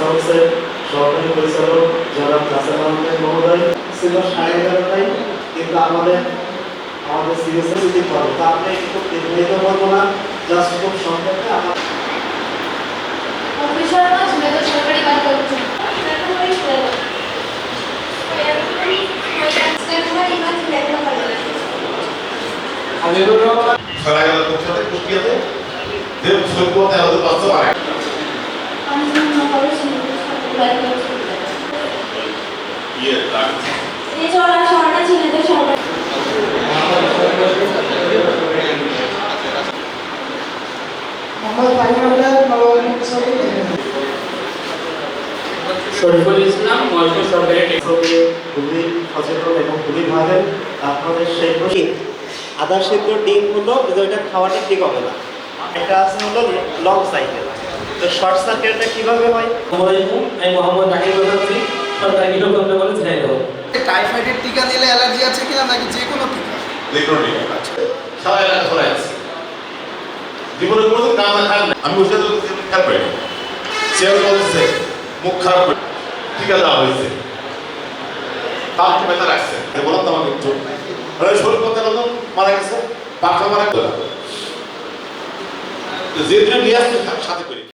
হাউসের সহকারী পরিচালক জনাব নাসার আহমেদ মহোদয় ছিল সাড়ে এগারোটায় কিন্তু আমাদের আমাদের সিরিয়াসলি পড়ে তা আপনি একটু দীর্ঘায়িত করব না জাস্ট খুব সংক্ষেপে আমার সরকারি কাজ করছে। খেলাধুলা করতে কুষ্টিয়াতে। যে সৈকতে আমাদের বাঁচতে পারে ইয়ে এই চলা শরীফুল ইসলাম মহেশপুর সরকারি টেক- ছবি খুবই সচেতন এবং খুবই আপনাদের সেই আদা সিদ্ধ ডিম হলো ওইটা খাওয়াটা ঠিক হবে না। এটা আছে হলো লং সাইকেল তো শর্ট সার্কিটটা কীভাবে হয়? আমি মোহাম্মদ সরকারি নিয়োগ কেন্দ্র বলে ঝিনাইদহ টাইফয়েডের টিকা নিলে অ্যালার্জি আছে কিনা নাকি যে কোনো টিকা? ইলেকট্রনিক সারা এলাকা ধরে আছে। জীবনে কোনোদিন কাম না। খান আমি ওর সাথে খেয়াল পাই সে বলছে মুখ খারাপ করে টিকা দেওয়া হয়েছে। তার ব্যথা রাখছে বললাম তো আমাকে আরে শরীর কথা বললাম মারা গেছে। পাখা মারা গেল। যে নিয়ে আসছে সাথে করে।